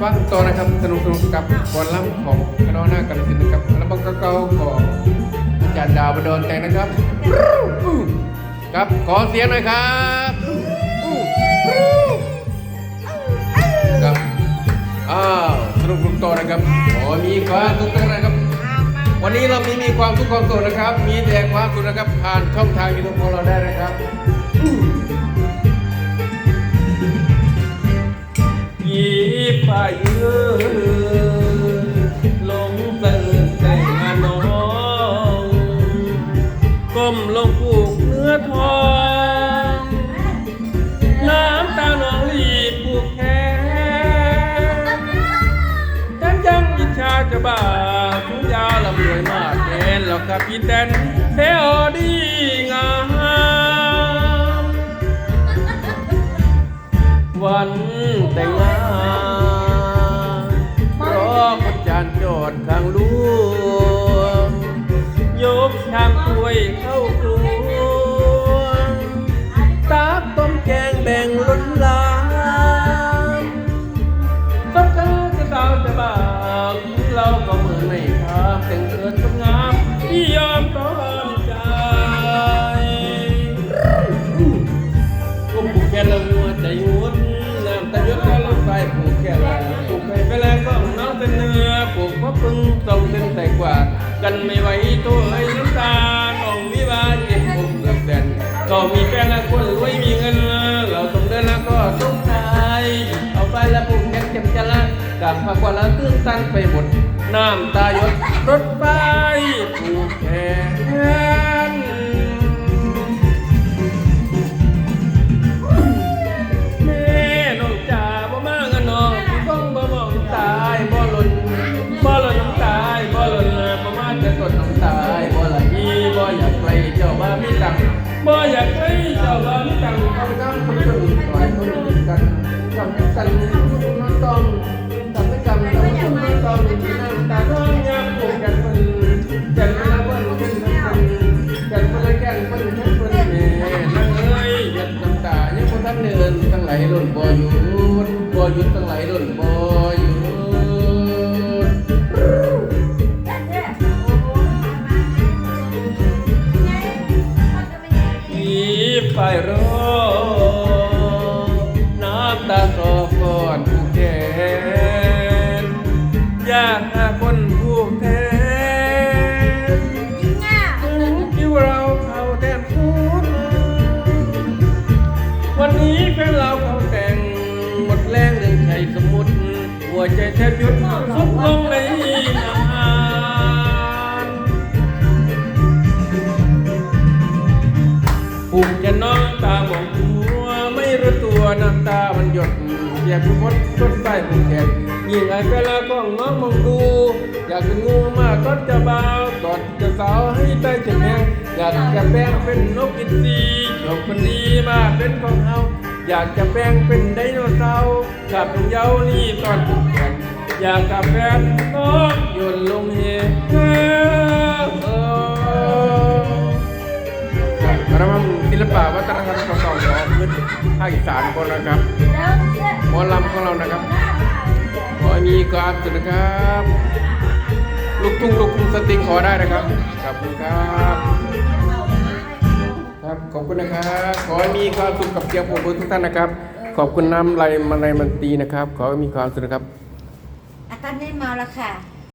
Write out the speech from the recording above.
ฟังต่อนะครับสนุกสนุกกับกวนล้ำของคณะหน้ากันสินนะครับอัลบั้มเก่าๆของอาจารย์ดาวบดอนแต่งนะครับ ครับขอเสียงหน่อยครับครับอ้าวสนุกสนุกต่อนะครับขอมีความสุขนะครับ วันนี้เรามีมีความทุกข์ความสุขนะครับ มีแต่ความสุขนะครับผ่านช่องทางยูทูบของเราได้นะครับ ยีไปเยืหลงเติมแต่น้องก้มลงปลูกเนื้อทอง น้ำตาหนองรีบปลูกแขนฉันยังอิจฉาจะบ้าทุกยาลำรวยมากแทนแล้วกับพี่แตนเทอดี จานข้างลวงยกชามถ้วยเข้าครัวตักต้มแกงแบ่งล้นลามต้นเธอจะสาวจะบาวเราก็เหมือนไม่ทำแต่งเกิดคนงามที่ยอมต้อนใจกุมผูกแขนแล้วหัวใจหุดน้ำตาหยดแล้วลงไปผูกแขนแล้วผูกไปไปแล้วก็น้องเป็นเนื้อ ต้องเส้นแต่กว่า กันไม่ไหวตัวไอ้น้ำตาน้องวิวาเจ็บผูกเกือบแสนก็มีแฟนแล้วคนรวยมีเงิน เราต้องเดินแล้วก็ต้องตายเอาไปแล้วผูกแขนเจ็บจะละกลับมากว่าแล้วตื้นตันไปหมด น้ำตายดรถไปผูกแขน บ่อยากไกลเจ้าบ้ามีตังค์ทำกำคนอื่นต่อยคนอื่นกันทำกันทุกน้องต้องทำให้กรรมทำให้ทุกน้องต้องน้ำตาน้องยามปลูกกันคนแก่นละคนคนคนแก่นคนละแก่นคนคนคนแม่นั่งเอ้ยหยัดน้ำตายังบ่ทันเดินตั้งไหลหล่นบ่หยุดบ่หยุดตั้งไหลหล่นบ่ ไปรอน้ำตาคลอก่อนผู้แทนยากหาคนผู้แทนที่เราเขาแทนพูดวันนี้แฟนเราเขาแต่ง หมดแรงเรื่องใจสมุดหัวใจแทบหยุดสุดลงในน ตาหมองหัวไม่รู้ตัวน้ำตามันหยดอยากพดต้นใต้ผูกแขนยิ่งไอ้เวลาก็งองมองดู อยากเป็นงูมากก็จะเบากอดจะสาวให้ใต้จะแพงอยากจะแปลงเป็นนกอินทรีจบคนดีมาเป็นของเฮาอยากจะแปลงเป็นไดโนเสาร์ขับเยาวนี่ตอนผูกแขนอยากกับแฟนก็โยนลง พื้นภาคอีสานคนนะครับหมอลำของเรานะครับขอให้มีความสุนะครับ ลูกทุ่งลูกทุ่งสติงขอได้นะครับ ขอบคุณครับครับขอบคุณนะครับขอมีความสุขกับเสียงผมทุกท่านนะครับ ขอบคุณน้ำไรมันไรมันตีนะครับ ขอมีความสุขนะครับอาการไม่เมาแล้วค่ะ